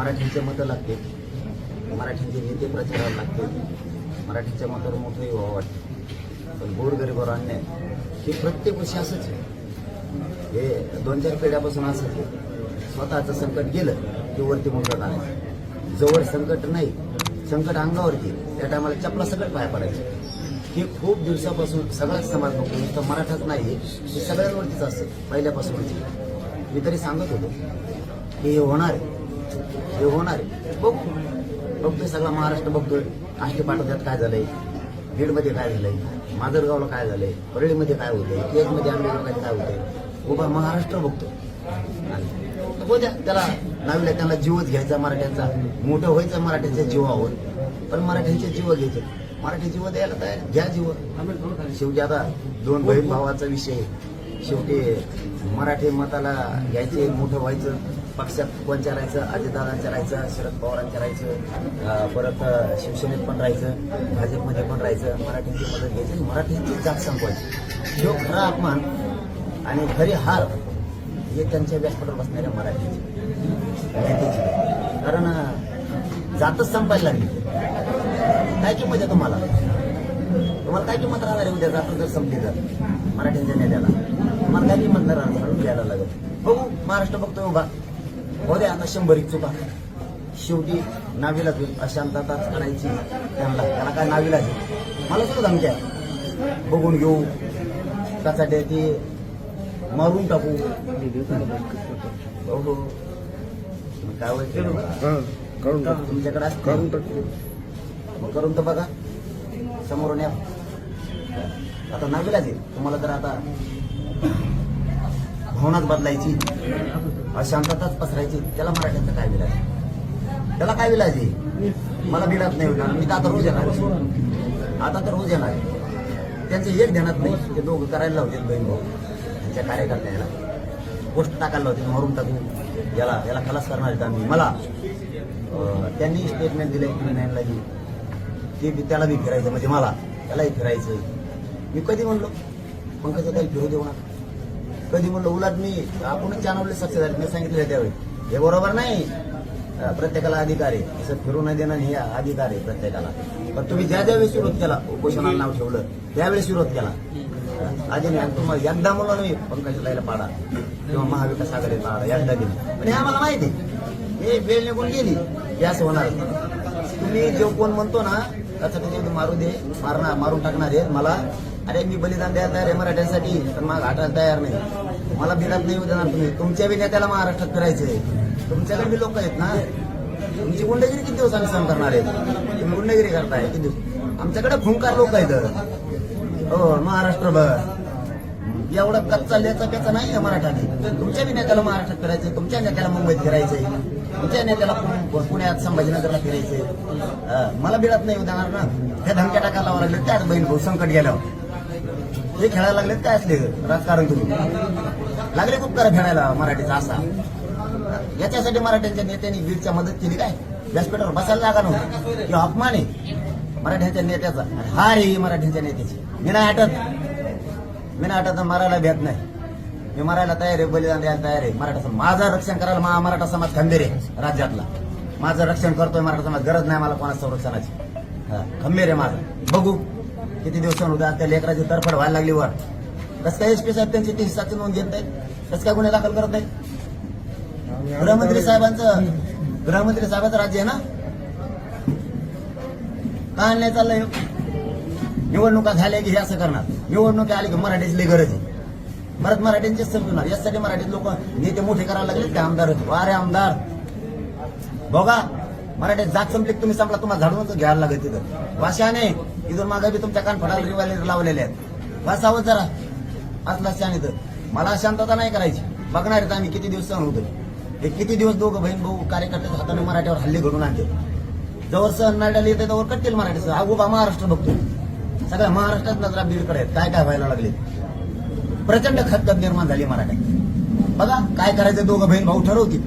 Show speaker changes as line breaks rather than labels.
मराठीचे मतं लागते मराठीचे नेते प्रचाराला लागते मराठीच्या मतावर मोठंही व्हावं वाटतं पण गोरगरीबावर अन्याय हे प्रत्येक वर्षी असंच आहे. हे दोन चार पिढ्यापासून असंच आहे. स्वतःचं संकट गेलं की वरती मोठं आणायचं. जवळ संकट नाही संकट अंगावरती त्या टायमाला चपला सगळं पाय पडायचं. हे खूप दिवसापासून सगळाच समाज बघतो. नुसतं मराठाच नाही हे सगळ्यांवरतीच असतं. पहिल्यापासूनच. मी तरी सांगत होतो की हे होणार आहे. हे होणार आहे. बघू. बघतोय सगळा महाराष्ट्र बघतोय. आष्टी पाठवत्यात काय झालंय? बीडमध्ये काय झालंय? माजरगावला काय झालंय? परळीमध्ये काय होतंय? केजमध्ये आंबेगावमध्ये काय होतंय? उभा महाराष्ट्र बघतो आणि हो द्या त्याला नावीला त्यांना जीवच घ्यायचा मराठ्यांचा. मोठं व्हायचं मराठ्यांच्या जीवावर पण मराठ्यांचे जीव घ्यायचे. मराठी जीव द्यायला तयार घ्या जीव. शेवटी आता दोन बहीण भावाचा विषय शेवटी मराठी मताला घ्यायचे मोठं व्हायचं. पक्षात कोणच्या राहायचं अजितदादांच्या राहायचं शरद पवारांच्या राहायचं परत शिवसेनेत पण राहायचं भाजपमध्ये पण राहायचं मराठींची मदत घ्यायची. मराठ्यांची जात संपवायची. जो खरा अपमान आणि खरी हार हे त्यांच्या व्यासपीठावर बसणाऱ्या मराठीची. नेत्याची कारण जातच संपायला लागली. काय किंमत आहे तुम्हाला? तुम्हाला काय किंमत राहणार आहे उद्या? जात जर संपली तर. मराठीच्या नेत्याला. तुम्हाला काय किंमत राहणार? म्हणून घ्यायला लागत बघू महाराष्ट्र बघतोय उभा. हो द्या आता शंभर एक चुका. शेवटी नावीला अशांतता करायची त्यांना त्यांना काय नावीला मला सुद्धा धमक्या. बघून घेऊ. त्यासाठी ती मारून टाकू. हो हो. काय
टाक.
तुमच्याकडे
काढून टाक.
मग करून तर बघा. समोरून या. आता नवीलाच आहे. तुम्हाला तर आता भावनाच बदलायची. शांतताच पसरायची. त्याला मराठ्यांचा काय विलाज? त्याला काय विलाज आहे? मला बिलात नाही होणार. मी तर आता रोज येणार आता तर रोज येणार त्यांचं एक ध्यानात नाही. ते दोघं करायला लावते बहीण भाऊ. त्यांच्या कार्यकर्त्याला. पोस्ट टाकायला लावते. मारून टाकू. याला याला खलास करणार आहेत आम्ही. मला. त्यांनी स्टेटमेंट दिलं की नाईनला की ते बी- त्याला बी फिरायचं. म्हणजे मला. त्यालाही फिरायचं मी कधी म्हणलो? पंकजा त्याला फिरू देऊ नका कधी म्हणलं उलट मी आपणच जानवले सक्सेस झाले. मी सांगितलं त्यावेळी. हे बरोबर नाही. प्रत्येकाला अधिकार आहे. असं फिरू नाही देणं हे अधिकार आहे प्रत्येकाला. पण तुम्ही ज्या ज्यावेळेस विरोध केला उपोषणाला नाव ठेवलं त्यावेळेस विरोध केला. अजून आणि तुम्हाला एकदा म्हणून मी पंकज ताईला पाडा किंवा महाविकास आघाडी पाडा एकदा दिली. पण हे आम्हाला माहिती आहे. हे वेळ निघून गेली. गॅस होणार. तुम्ही जो कोण म्हणतो ना त्याचं ते मारू दे मारणार मारून टाकणार आहे मला अरे मी बलिदान द्यायला तयार आहे मराठ्यांसाठी पण मला घाटायला तयार नाही. मला बिरात नाही देणार तुम्ही. तुमच्या बी नेत्याला महाराष्ट्रात आहे. तुमच्याकडे बी लोक आहेत ना. तुमची गुंडगिरी किती दिवस आम्ही सण करणार आहे तुम्ही गुंडगिरी करताय किती दिवस? आमच्याकडे फुंकार लोक आहेत. हो महाराष्ट्रभर. एवढं कच्चा लेचा त्याचा नाही आहे मराठा तुमच्या बी नेत्याला महाराष्ट्रात फिरायचंय तुमच्या नेत्याला मुंबईत फिरायचंय तुमच्या नेत्याला पु- पुण्यात संभाजीनगरला फिरायचे मला बिळत नाही उदाहणार ना. त्या धमक्या टाकायला लावा लागले त्याच बहीण भाऊ संकट गेल्यावर. हे खेळायला लागले काय असले? राजकारण तुम्ही. लागले खूप करा खेळायला मराठीचा असा. याच्यासाठी मराठ्यांच्या नेत्यांनी बीडच्या मदत केली काय? व्यासपीठावर बसायला जागा ना किंवा अपमान आहे. मराठ्यांच्या नेत्याचा. हा रे मराठ्यांच्या नेत्याची. मी नाही हटत. मी नाही आटत मारायला भेट नाही. मी मरायला तयार आहे बलिदान द्यायला तयार आहे. मराठा समाज माझं रक्षण करायला मा मराठा समाज खंबीर आहे राज्यातला. माझं रक्षण करतोय मराठा समाज गरज नाही मला कोणा संरक्षणाची. खंबीर आहे माझं. बघू किती दिवसांवर उद्या त्या लेकराची तरफड व्हायला लागली वर. कसं काय एसपी साहेब त्यांची ती हिस्साची नोंद घेत नाहीत? कसं काय गुन्हे दाखल करत नाही गृहमंत्री साहेबांचं गृहमंत्री साहेबांचं राज्य आहे ना? काय नाही चाललंय निवडणुका झाल्या की हे असं करणार? निवडणुका आली की मराठीची गरज आहे. परत मराठ्यांचे समजून यासाठी मराठीत लोक नेते मोठे करायला लागले. ते आमदार होते. वारे आमदार. बघा मराठीत जात संपली तुम्ही संपला तुम्हाला झाडूनच घ्यायला लागेल तिथं. वाशाने इथून मागे बी तुमच्या कान फडाला रिवायले लावलेले आहेत. वाचावं जरा. असला शान इथं. मला शांतता नाही करायची. बघणार आहेत आम्ही किती दिवस सहन होतो हे किती दिवस दोघं बहीण भाऊ कार्यकर्त्याच्या हाताने मराठीवर हल्ले घडून आणते जवळ सहन नाड्याला येते त्यावर कटतील मराठी हा उभा महाराष्ट्र बघतो सगळ्या महाराष्ट्रात नजरा बीडकडे आहेत. काय काय व्हायला लागले? प्रचंड खतखत निर्माण झाली मराठ्यात बघा काय करायचं दोघं बहीण भाऊ ठरवतील.